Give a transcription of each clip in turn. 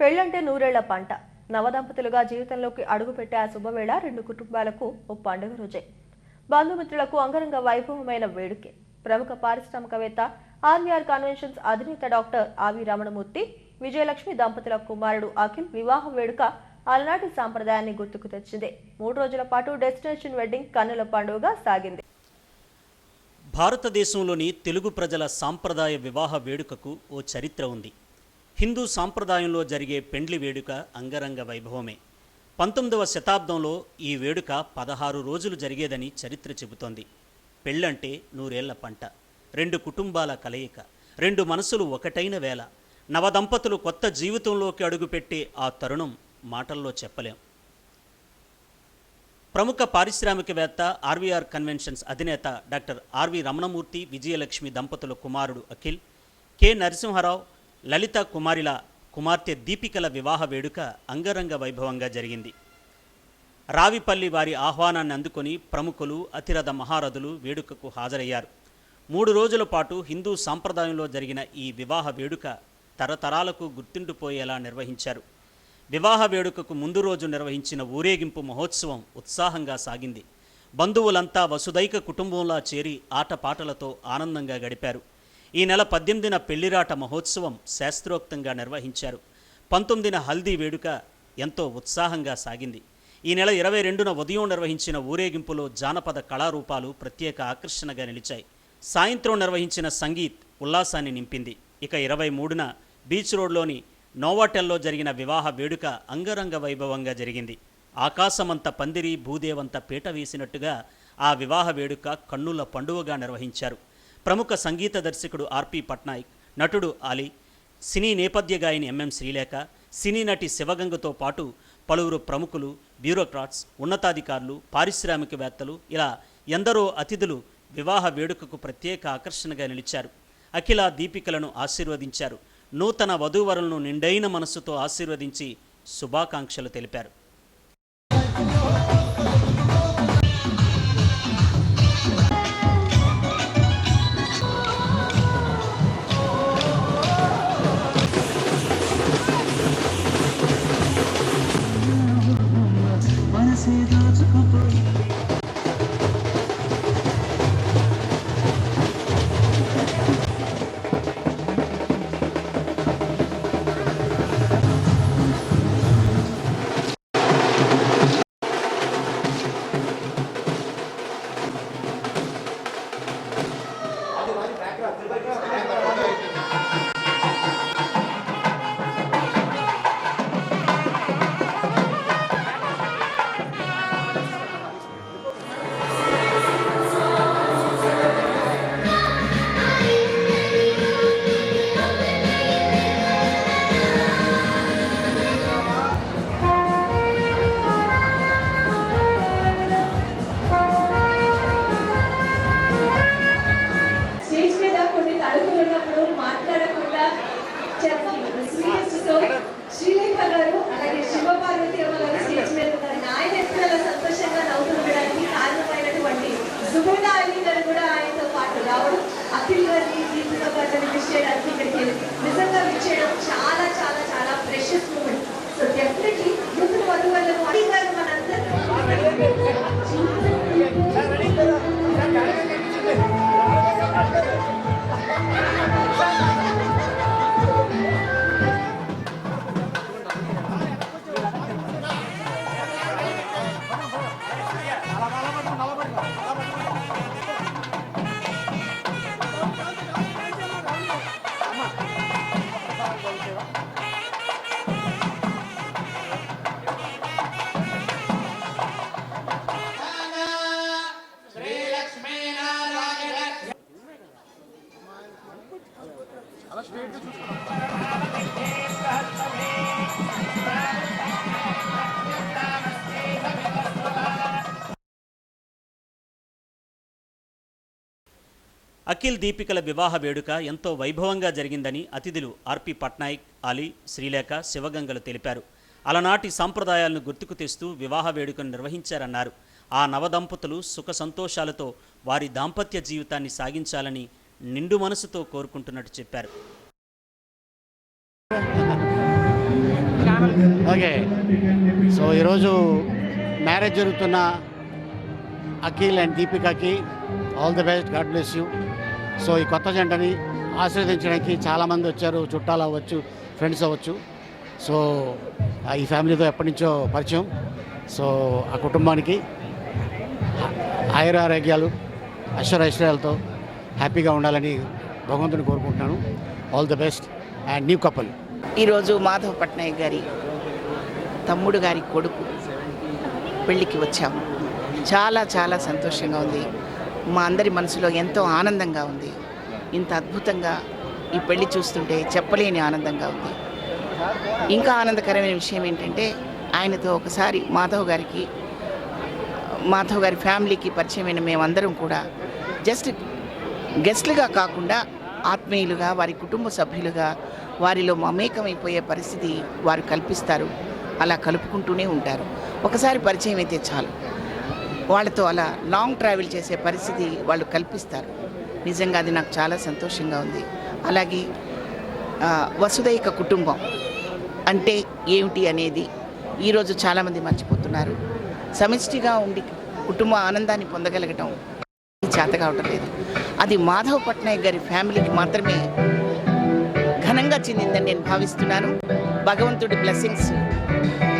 పెళ్ళంటే నూరేళ్ళ పంట. నవదంపతులుగా జీవితంలోకి అడుగుపెట్టే ఆ శుభవేళ రెండు కుటుంబాలకు ఓ పండుగ రోజే. బంధుమిత్రులకు అంగరంగ వైభవమైన వేడుకే. ప్రముఖ పారిశ్రామికవేత్త ఆర్మీఆర్ కన్వెన్షన్స్ అధినేత డాక్టర్ ఆవి రమణమూర్తి విజయలక్ష్మి దంపతుల కుమారుడు అఖిల్ వివాహ వేడుక అలనాటి సాంప్రదాయాన్ని గుర్తుకు తెచ్చింది. మూడు రోజుల పాటు డెస్టినేషన్ వెడ్డింగ్ కన్నుల పండుగగా సాగింది. భారతదేశంలోని తెలుగు ప్రజల సాంప్రదాయ వివాహ వేడుకకు ఓ చరిత్ర ఉంది. హిందూ సాంప్రదాయంలో జరిగే పెండ్లి వేడుక అంగరంగ వైభవమే. పంతొమ్మిదవ శతాబ్దంలో ఈ వేడుక పదహారు రోజులు జరిగేదని చరిత్ర చెబుతోంది. పెళ్ళంటే నూరేళ్ళ పంట రెండు కుటుంబాల కలయిక రెండు మనసులు ఒకటైన వేళ నవదంపతులు కొత్త జీవితంలోకి అడుగుపెట్టే ఆ తరుణం మాటల్లో చెప్పలేం. ప్రముఖ పారిశ్రామికవేత్త ఆర్వీఆర్ కన్వెన్షన్స్ అధినేత doctor R V Ramanamurthy Vijayalakshmi దంపతుల కుమారుడు అఖిల్ కె నరసింహారావు లలిత కుమారిల కుమార్తె దీపికల వివాహ వేడుక అంగరంగ వైభవంగా జరిగింది. రావిపల్లి వారి ఆహ్వానాన్ని అందుకొని ప్రముఖులు అతిరథ మహారథులు వేడుకకు హాజరయ్యారు. మూడు రోజుల పాటు హిందూ సాంప్రదాయంలో జరిగిన ఈ వివాహ వేడుక తరతరాలకు గుర్తుండిపోయేలా నిర్వహించారు. వివాహ వేడుకకు ముందు రోజు నిర్వహించిన ఊరేగింపు మహోత్సవం ఉత్సాహంగా సాగింది. బంధువులంతా వసుదైక కుటుంబంలా చేరి ఆటపాటలతో ఆనందంగా గడిపారు. ఈ నెల పద్దెనిమిదిన పెళ్ళిరాట మహోత్సవం శాస్త్రోక్తంగా నిర్వహించారు. పంతొమ్మిదిన హల్దీ వేడుక ఎంతో ఉత్సాహంగా సాగింది. ఈ నెల ఇరవై రెండున ఉదయం నిర్వహించిన ఊరేగింపులో జానపద కళారూపాలు ప్రత్యేక ఆకర్షణగా నిలిచాయి. సాయంత్రం నిర్వహించిన సంగీత్ ఉల్లాసాన్ని నింపింది. ఇక ఇరవై మూడున బీచ్ రోడ్లోని నోవాటెల్లో జరిగిన వివాహ వేడుక అంగరంగ వైభవంగా జరిగింది. ఆకాశమంత పందిరి భూదేవంత పీట వేసినట్టుగా ఆ వివాహ వేడుక కన్నుల పండువగా నిర్వహించారు. ప్రముఖ సంగీత దర్శకుడు ఆర్పి పట్నాయక్ నటుడు అలీ సినీ నేపథ్య గాయని ఎంఎం శ్రీలేఖ సినీ నటి శివగంగతో పాటు పలువురు ప్రముఖులు బ్యూరోక్రాట్స్ ఉన్నతాధికారులు పారిశ్రామికవేత్తలు ఇలా ఎందరో అతిథులు వివాహ వేడుకకు ప్రత్యేక ఆకర్షణగా నిలిచారు. అఖిల దీపికలను ఆశీర్వదించారు. నూతన వధూవరులను నిండైన మనస్సుతో ఆశీర్వదించి శుభాకాంక్షలు తెలిపారు. అఖిల్ దీపికల వివాహ వేడుక ఎంతో వైభవంగా జరిగిందని అతిథులు ఆర్పి పట్నాయక్ అలీ శ్రీలేఖ శివగంగలు తెలిపారు. అలనాటి సాంప్రదాయాలను గుర్తుకు తెస్తూ వివాహ వేడుకను నిర్వహించారన్నారు. ఆ నవదంపతులు సుఖ సంతోషాలతో వారి దాంపత్య జీవితాన్ని సాగించాలని నిండు మనసుతో కోరుకుంటున్నట్టు చెప్పారు. ఓకే. సో ఈరోజు మ్యారేజ్ జరుగుతున్న Akhil and దీపికాకి all the best. God bless you. So ఈ కొత్త జంటని ఆశీర్వదించడానికి చాలామంది వచ్చారు. చుట్టాలు అవ్వచ్చు ఫ్రెండ్స్ అవ్వచ్చు. సో ఆ ఈ ఫ్యామిలీతో ఎప్పటి నుంచో పరిచయం. సో ఆ కుటుంబానికి ఆయురారోగ్యాలు అశ్వర ఐశ్వర్యాలతో హ్యాపీగా ఉండాలని భగవంతుని కోరుకుంటున్నాను. All the best and new couple ఈరోజు మాధవ్ పట్నాయక్ గారి తమ్ముడు గారి కొడుకు పెళ్ళికి వచ్చాము చాలా చాలా సంతోషంగా ఉంది. మా అందరి మనసులో ఎంతో ఆనందంగా ఉంది. ఇంత అద్భుతంగా ఈ పెళ్ళి చూస్తుంటే చెప్పలేని ఆనందంగా ఉంది. ఇంకా ఆనందకరమైన విషయం ఏంటంటే ఆయనతో ఒకసారి మాధవ్ గారికి మాధవ్ గారి ఫ్యామిలీకి పరిచయమైన మేమందరం కూడా జస్ట్ గెస్ట్లుగా కాకుండా ఆత్మీయులుగా వారి కుటుంబ సభ్యులుగా వారిలో మమేకమైపోయే పరిస్థితి వారు కల్పిస్తారు. అలా కలుపుకుంటూనే ఉంటారు. ఒకసారి పరిచయం అయితే చాలు. వాళ్ళతో అలా లాంగ్ ట్రావెల్ చేసే పరిస్థితి వాళ్ళు కల్పిస్తారు. నిజంగా అది నాకు చాలా సంతోషంగా ఉంది. అలాగే వసుదైక కుటుంబం అంటే ఏమిటి అనేది ఈరోజు చాలామంది మర్చిపోతున్నారు. సమిష్టిగా ఉండి కుటుంబ ఆనందాన్ని పొందగలగటం చేత కావటం లేదు. అది మాధవ్ పట్నాయక్ గారి ఫ్యామిలీకి మాత్రమే ఘనంగా చెందిందని నేను భావిస్తున్నాను. భగవంతుడి బ్లెస్సింగ్స్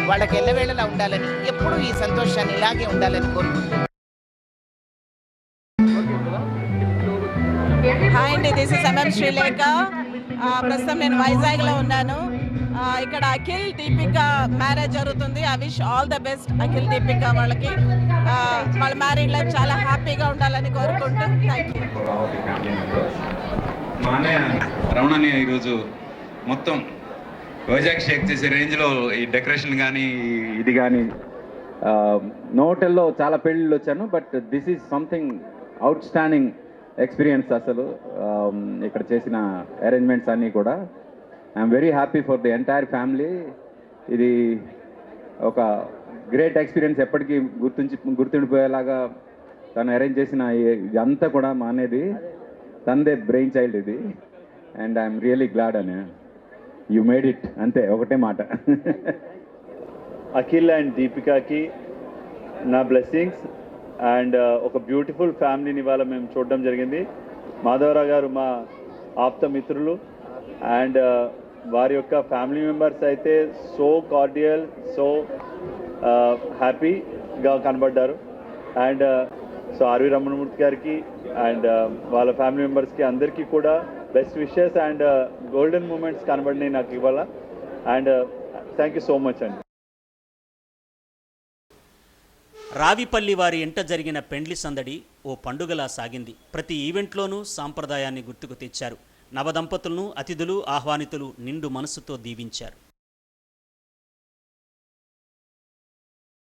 వాళ్ళకి ఎల్లవేళలా ఉండాలని ఎప్పుడూ ఈ సంతోషాన్ని ఇలాగే ఉండాలని కోరుకుంటున్నాను. హాయ్ అండి దిస్ ఇస్ ఎంఎం శ్రీలేఖ ప్రస్తుతం నేను వైజాగ్లో ఉన్నాను. ఇక్కడ అఖిల్ దీపిక మ్యారేజ్ జరుగుతుంది. I wish all the best Akhil Deepika వాళ్ళకి. వాళ్ళ మ్యారేజ్ లైఫ్ చాలా హ్యాపీగా ఉండాలని కోరుకుంటూ థ్యాంక్ యూ మా అన్నయ్య ఈరోజు మొత్తం వైజాగ్ షేక్ చేసే రేంజ్లో ఈ డెకరేషన్ కానీ ఇది కానీ నోటల్లో చాలా పెళ్ళిళ్ళు వచ్చాను but this is something outstanding experience అసలు ఇక్కడ చేసిన అరేంజ్మెంట్స్ అన్నీ కూడా I'm very happy for the entire family ఇది ఒక గ్రేట్ ఎక్స్పీరియన్స్ ఎప్పటికీ గుర్తుంచి గుర్తుండిపోయేలాగా తను అరేంజ్ చేసిన ఇదంతా కూడా మానేది. తనదే బ్రెయిన్ చైల్డ్ ఇది. అండ్ ఐఎమ్ రియలీ గ్లాడ్ అని యు మేడ్ ఇట్ అంతే ఒకటే మాట. అఖిల్ అండ్ దీపికాకి నా బ్లెస్సింగ్స్ అండ్ uh, ఒక బ్యూటిఫుల్ ఫ్యామిలీని ఇవాళ మేము చూడడం జరిగింది. మాధవరావు గారు మా ఆప్త మిత్రులు. అండ్ uh, వారి యొక్క ఫ్యామిలీ మెంబర్స్ అయితే సో కార్డియల్ సో uh, హ్యాపీగా కనబడ్డారు. And uh, so R V Ramanamurthy గారికి అండ్ వాళ్ళ ఫ్యామిలీ మెంబర్స్కి అందరికీ కూడా best wishes and golden moments కనబడినాయి నాకు ఇవాళ. And thank you so much అండి. రావిపల్లి వారి ఇంట జరిగిన పెండ్లి సందడి ఓ పండుగలా సాగింది. ప్రతి ఈవెంట్లోనూ సాంప్రదాయాన్ని గుర్తుకు తెచ్చారు. నవదంపతులను అతిథులు ఆహ్వానితులు నిండు మనసుతో దీవించారు.